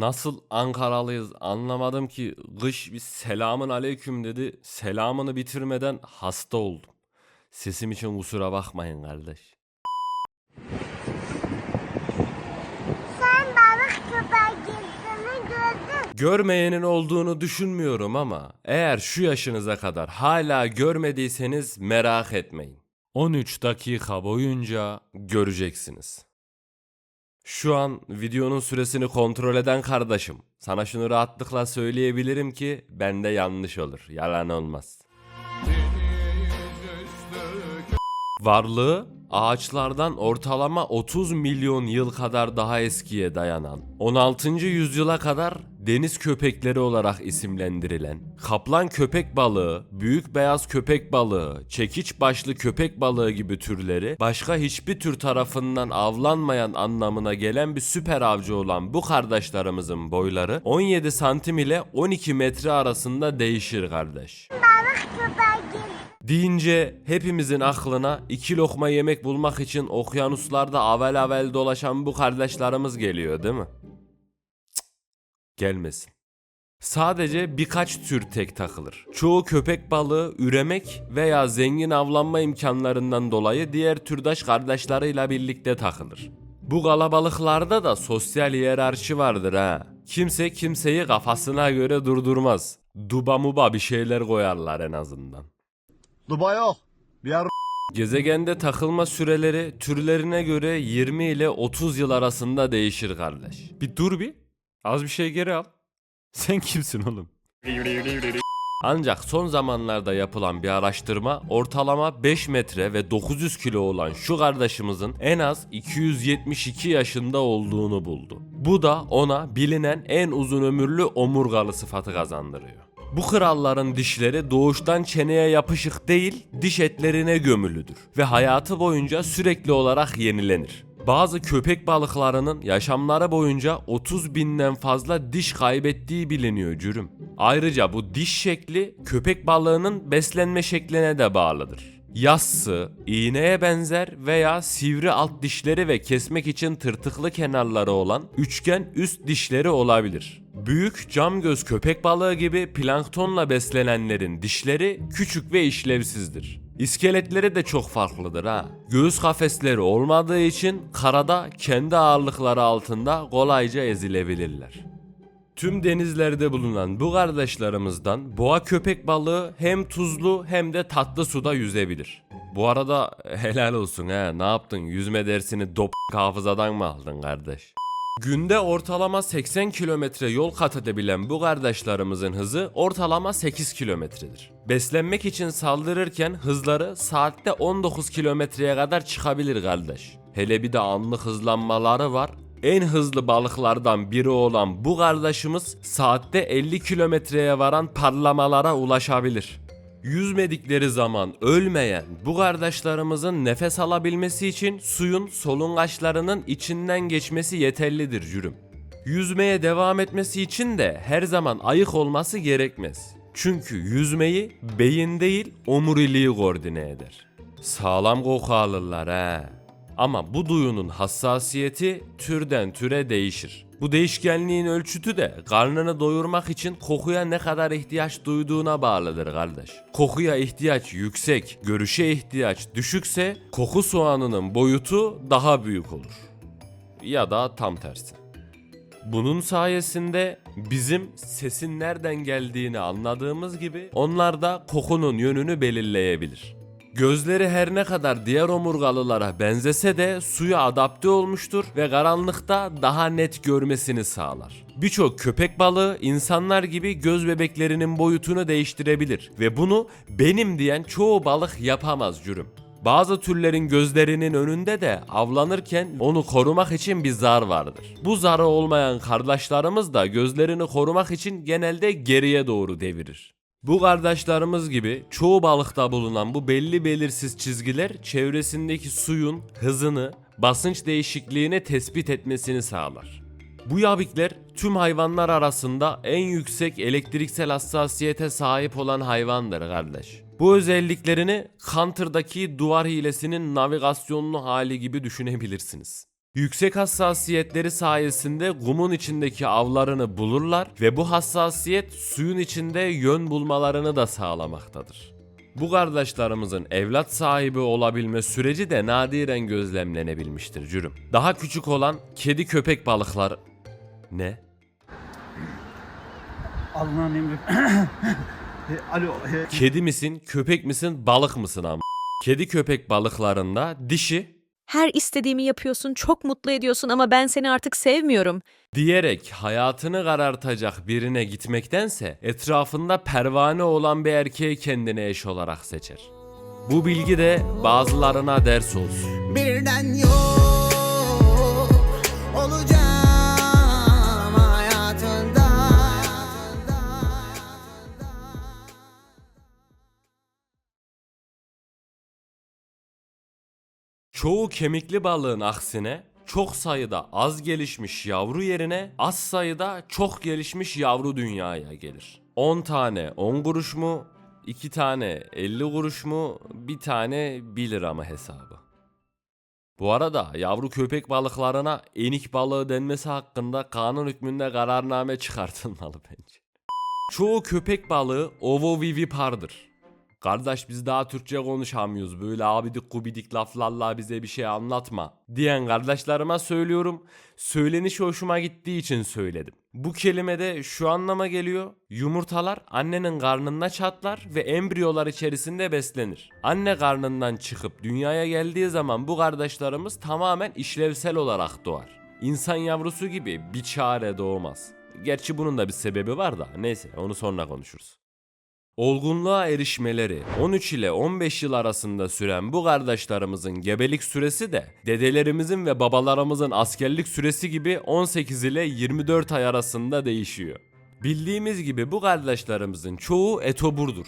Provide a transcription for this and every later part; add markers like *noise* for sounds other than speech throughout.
Nasıl Ankaralıyız anlamadım ki kış bir selamın aleyküm dedi. Selamını bitirmeden hasta oldum. Sesim için kusura bakmayın kardeş. Sen balık köpeği girsini gördün. Görmeyenin olduğunu düşünmüyorum ama eğer şu yaşınıza kadar hala görmediyseniz merak etmeyin. 13 dakika boyunca göreceksiniz. Şu an videonun süresini kontrol eden kardeşim. Sana şunu rahatlıkla söyleyebilirim ki bende yanlış olur. Yalan olmaz. Varlığı ağaçlardan ortalama 30 milyon yıl kadar daha eskiye dayanan, 16. yüzyıla kadar deniz köpekleri olarak isimlendirilen, kaplan köpek balığı, büyük beyaz köpek balığı, çekiç başlı köpek balığı gibi türleri başka hiçbir tür tarafından avlanmayan anlamına gelen bir süper avcı olan bu kardeşlerimizin boyları 17 santim ile 12 metre arasında değişir kardeş. Deyince hepimizin aklına iki lokma yemek bulmak için okyanuslarda avel avel dolaşan bu kardeşlerimiz geliyor değil mi? Cık, gelmesin. Sadece birkaç tür tek takılır. Çoğu köpek balığı üremek veya zengin avlanma imkanlarından dolayı diğer türdaş kardeşleriyle birlikte takılır. Bu kalabalıklarda da sosyal hiyerarşi vardır ha. Kimse kimseyi kafasına göre durdurmaz. Duba muba bir şeyler koyarlar en azından. Dubai yok. Bir yer Gezegende takılma süreleri türlerine göre 20 ile 30 yıl arasında değişir kardeş. Bir dur bir. Az bir şey geri al. *laughs* Sen kimsin oğlum? Ancak son zamanlarda yapılan bir araştırma ortalama 5 metre ve 900 kilo olan şu kardeşimizin en az 272 yaşında olduğunu buldu. Bu da ona bilinen en uzun ömürlü omurgalı sıfatı kazandırıyor. Bu kralların dişleri doğuştan çeneye yapışık değil, diş etlerine gömülüdür ve hayatı boyunca sürekli olarak yenilenir. Bazı köpek balıklarının yaşamları boyunca 30 binden fazla diş kaybettiği biliniyor cürüm. Ayrıca bu diş şekli köpek balığının beslenme şekline de bağlıdır. Yassı, iğneye benzer veya sivri alt dişleri ve kesmek için tırtıklı kenarları olan üçgen üst dişleri olabilir. Büyük cam göz köpek balığı gibi planktonla beslenenlerin dişleri küçük ve işlevsizdir. İskeletleri de çok farklıdır ha. Göğüs kafesleri olmadığı için karada kendi ağırlıkları altında kolayca ezilebilirler. Tüm denizlerde bulunan bu kardeşlerimizden boğa köpek balığı hem tuzlu hem de tatlı suda yüzebilir. Bu arada *laughs* helal olsun ha ne yaptın yüzme dersini dop hafızadan mı aldın kardeş? Günde ortalama 80 kilometre yol kat edebilen bu kardeşlerimizin hızı ortalama 8 kilometredir. Beslenmek için saldırırken hızları saatte 19 kilometreye kadar çıkabilir kardeş. Hele bir de anlık hızlanmaları var. En hızlı balıklardan biri olan bu kardeşimiz saatte 50 kilometreye varan parlamalara ulaşabilir. Yüzmedikleri zaman ölmeyen bu kardeşlerimizin nefes alabilmesi için suyun solungaçlarının içinden geçmesi yeterlidir cürüm. Yüzmeye devam etmesi için de her zaman ayık olması gerekmez. Çünkü yüzmeyi beyin değil omuriliği koordine eder. Sağlam koku alırlar he. Ama bu duyunun hassasiyeti türden türe değişir. Bu değişkenliğin ölçütü de karnını doyurmak için kokuya ne kadar ihtiyaç duyduğuna bağlıdır kardeş. Kokuya ihtiyaç yüksek, görüşe ihtiyaç düşükse koku soğanının boyutu daha büyük olur. Ya da tam tersi. Bunun sayesinde bizim sesin nereden geldiğini anladığımız gibi onlar da kokunun yönünü belirleyebilir. Gözleri her ne kadar diğer omurgalılara benzese de suya adapte olmuştur ve karanlıkta daha net görmesini sağlar. Birçok köpek balığı insanlar gibi göz bebeklerinin boyutunu değiştirebilir ve bunu benim diyen çoğu balık yapamaz cürüm. Bazı türlerin gözlerinin önünde de avlanırken onu korumak için bir zar vardır. Bu zarı olmayan kardeşlerimiz de gözlerini korumak için genelde geriye doğru devirir. Bu kardeşlerimiz gibi çoğu balıkta bulunan bu belli belirsiz çizgiler çevresindeki suyun hızını, basınç değişikliğini tespit etmesini sağlar. Bu yabikler tüm hayvanlar arasında en yüksek elektriksel hassasiyete sahip olan hayvandır kardeş. Bu özelliklerini Counter'daki duvar hilesinin navigasyonlu hali gibi düşünebilirsiniz. Yüksek hassasiyetleri sayesinde kumun içindeki avlarını bulurlar ve bu hassasiyet suyun içinde yön bulmalarını da sağlamaktadır. Bu kardeşlerimizin evlat sahibi olabilme süreci de nadiren gözlemlenebilmiştir cürüm. Daha küçük olan kedi köpek balıkları... Ne? Allah'ın emri. *coughs* Alo. Kedi misin, köpek misin, balık mısın am? Kedi köpek balıklarında dişi Her istediğimi yapıyorsun, çok mutlu ediyorsun ama ben seni artık sevmiyorum. diyerek hayatını karartacak birine gitmektense etrafında pervane olan bir erkeği kendine eş olarak seçer. Bu bilgi de bazılarına ders olsun. birden Çoğu kemikli balığın aksine çok sayıda az gelişmiş yavru yerine az sayıda çok gelişmiş yavru dünyaya gelir. 10 tane 10 kuruş mu, 2 tane 50 kuruş mu, bir tane 1 lira mı hesabı. Bu arada yavru köpek balıklarına enik balığı denmesi hakkında kanun hükmünde kararname *laughs* çıkartılmalı bence. Çoğu köpek balığı ovovivipardır. Kardeş biz daha Türkçe konuşamıyoruz böyle abidik gubidik laflarla bize bir şey anlatma diyen kardeşlerime söylüyorum. Söyleniş hoşuma gittiği için söyledim. Bu kelime de şu anlama geliyor. Yumurtalar annenin karnında çatlar ve embriyolar içerisinde beslenir. Anne karnından çıkıp dünyaya geldiği zaman bu kardeşlerimiz tamamen işlevsel olarak doğar. İnsan yavrusu gibi bir çare doğmaz. Gerçi bunun da bir sebebi var da neyse onu sonra konuşuruz. Olgunluğa erişmeleri 13 ile 15 yıl arasında süren bu kardeşlerimizin gebelik süresi de dedelerimizin ve babalarımızın askerlik süresi gibi 18 ile 24 ay arasında değişiyor. Bildiğimiz gibi bu kardeşlerimizin çoğu etoburdur.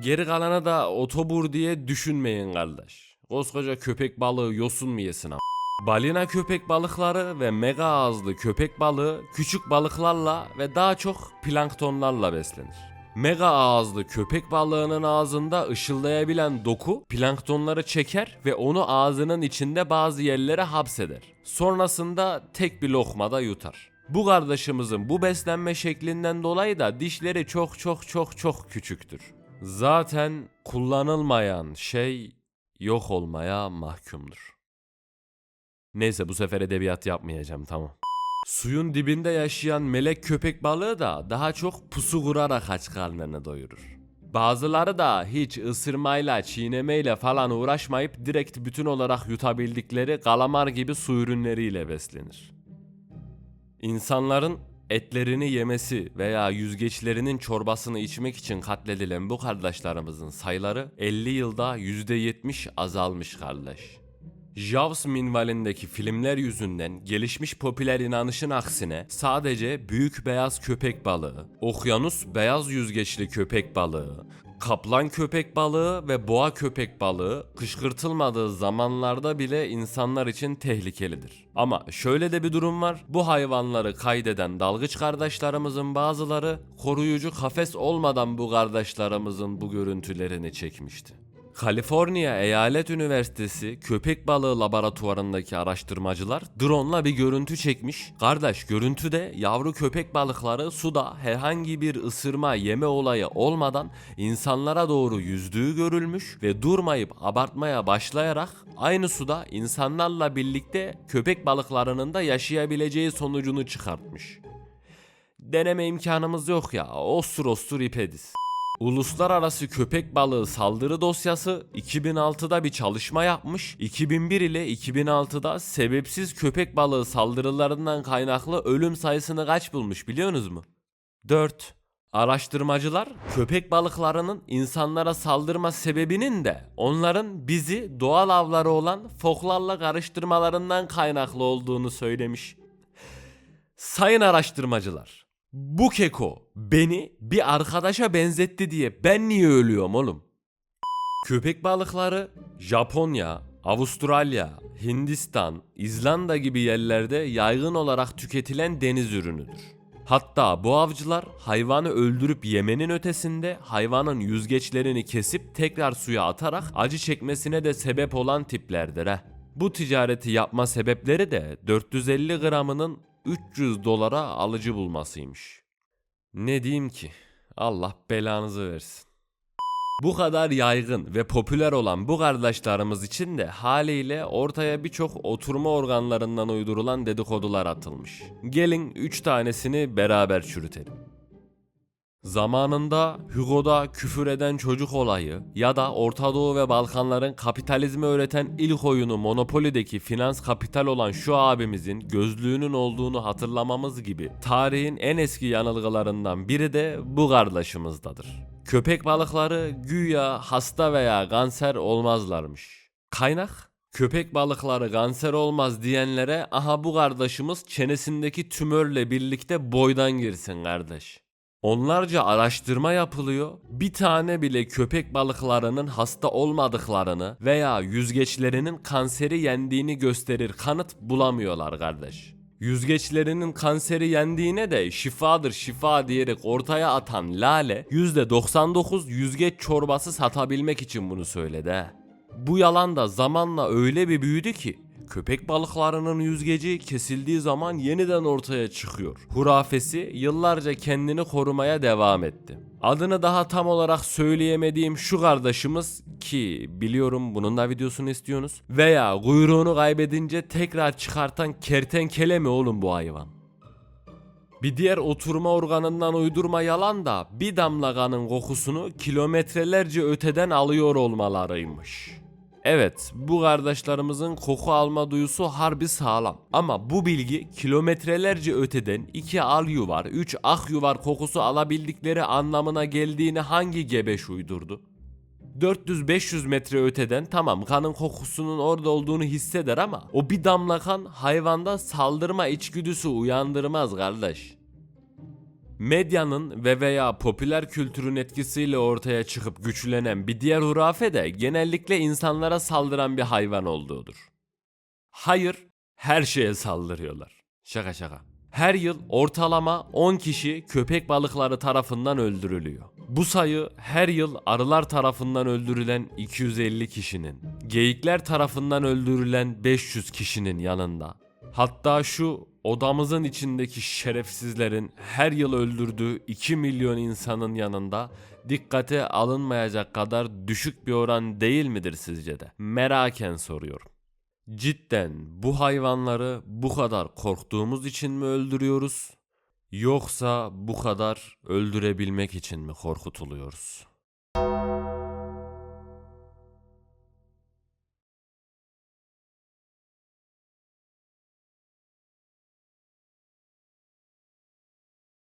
Geri kalana da otobur diye düşünmeyin kardeş. Koskoca köpek balığı yosun mu yesin ama? Balina köpek balıkları ve mega ağızlı köpek balığı küçük balıklarla ve daha çok planktonlarla beslenir. Mega ağızlı köpek balığının ağzında ışıldayabilen doku planktonları çeker ve onu ağzının içinde bazı yerlere hapseder. Sonrasında tek bir lokmada yutar. Bu kardeşimizin bu beslenme şeklinden dolayı da dişleri çok çok çok çok küçüktür. Zaten kullanılmayan şey yok olmaya mahkumdur. Neyse bu sefer edebiyat yapmayacağım tamam. Suyun dibinde yaşayan melek köpek balığı da daha çok pusu kurarak aç karnını doyurur. Bazıları da hiç ısırmayla, çiğnemeyle falan uğraşmayıp direkt bütün olarak yutabildikleri kalamar gibi su ürünleriyle beslenir. İnsanların etlerini yemesi veya yüzgeçlerinin çorbasını içmek için katledilen bu kardeşlerimizin sayıları 50 yılda %70 azalmış kardeş. Jaws minvalindeki filmler yüzünden gelişmiş popüler inanışın aksine sadece büyük beyaz köpek balığı, okyanus beyaz yüzgeçli köpek balığı, kaplan köpek balığı ve boğa köpek balığı kışkırtılmadığı zamanlarda bile insanlar için tehlikelidir. Ama şöyle de bir durum var. Bu hayvanları kaydeden dalgıç kardeşlerimizin bazıları koruyucu kafes olmadan bu kardeşlerimizin bu görüntülerini çekmişti. Kaliforniya Eyalet Üniversitesi köpek balığı laboratuvarındaki araştırmacılar drone'la bir görüntü çekmiş. Kardeş görüntüde yavru köpek balıkları suda herhangi bir ısırma yeme olayı olmadan insanlara doğru yüzdüğü görülmüş ve durmayıp abartmaya başlayarak aynı suda insanlarla birlikte köpek balıklarının da yaşayabileceği sonucunu çıkartmış. Deneme imkanımız yok ya. Ostur ostur ipediz. Uluslararası köpek balığı saldırı dosyası 2006'da bir çalışma yapmış. 2001 ile 2006'da sebepsiz köpek balığı saldırılarından kaynaklı ölüm sayısını kaç bulmuş biliyorsunuz mu? 4. Araştırmacılar köpek balıklarının insanlara saldırma sebebinin de onların bizi doğal avları olan foklarla karıştırmalarından kaynaklı olduğunu söylemiş. Sayın araştırmacılar, bu keko beni bir arkadaşa benzetti diye ben niye ölüyorum oğlum? Köpek balıkları Japonya, Avustralya, Hindistan, İzlanda gibi yerlerde yaygın olarak tüketilen deniz ürünüdür. Hatta bu avcılar hayvanı öldürüp yemenin ötesinde hayvanın yüzgeçlerini kesip tekrar suya atarak acı çekmesine de sebep olan tiplerdir he. Bu ticareti yapma sebepleri de 450 gramının 300 dolara alıcı bulmasıymış. Ne diyeyim ki? Allah belanızı versin. Bu kadar yaygın ve popüler olan bu kardeşlerimiz için de haliyle ortaya birçok oturma organlarından uydurulan dedikodular atılmış. Gelin 3 tanesini beraber çürütelim. Zamanında Hugo'da küfür eden çocuk olayı ya da Orta Doğu ve Balkanların kapitalizmi öğreten ilk oyunu Monopoly'deki finans kapital olan şu abimizin gözlüğünün olduğunu hatırlamamız gibi tarihin en eski yanılgılarından biri de bu kardeşimizdadır. Köpek balıkları güya hasta veya kanser olmazlarmış. Kaynak? Köpek balıkları kanser olmaz diyenlere aha bu kardeşimiz çenesindeki tümörle birlikte boydan girsin kardeş. Onlarca araştırma yapılıyor. Bir tane bile köpek balıklarının hasta olmadıklarını veya yüzgeçlerinin kanseri yendiğini gösterir kanıt bulamıyorlar kardeş. Yüzgeçlerinin kanseri yendiğine de şifadır şifa diyerek ortaya atan Lale %99 yüzgeç çorbası satabilmek için bunu söyledi. Bu yalan da zamanla öyle bir büyüdü ki köpek balıklarının yüzgeci kesildiği zaman yeniden ortaya çıkıyor. Hurafesi yıllarca kendini korumaya devam etti. Adını daha tam olarak söyleyemediğim şu kardeşimiz ki biliyorum bunun da videosunu istiyorsunuz veya kuyruğunu kaybedince tekrar çıkartan kertenkele mi oğlum bu hayvan? Bir diğer oturma organından uydurma yalan da bir damla kanın kokusunu kilometrelerce öteden alıyor olmalarıymış. Evet, bu kardeşlerimizin koku alma duyusu harbi sağlam. Ama bu bilgi kilometrelerce öteden iki al yuvar, üç ak yuvar kokusu alabildikleri anlamına geldiğini hangi gebeş uydurdu? 400-500 metre öteden tamam kanın kokusunun orada olduğunu hisseder ama o bir damla kan hayvanda saldırma içgüdüsü uyandırmaz kardeş. Medyanın ve veya popüler kültürün etkisiyle ortaya çıkıp güçlenen bir diğer hurafe de genellikle insanlara saldıran bir hayvan olduğudur. Hayır, her şeye saldırıyorlar. Şaka şaka. Her yıl ortalama 10 kişi köpek balıkları tarafından öldürülüyor. Bu sayı her yıl arılar tarafından öldürülen 250 kişinin, geyikler tarafından öldürülen 500 kişinin yanında. Hatta şu odamızın içindeki şerefsizlerin her yıl öldürdüğü 2 milyon insanın yanında dikkate alınmayacak kadar düşük bir oran değil midir sizce de? Meraken soruyorum. Cidden bu hayvanları bu kadar korktuğumuz için mi öldürüyoruz? Yoksa bu kadar öldürebilmek için mi korkutuluyoruz?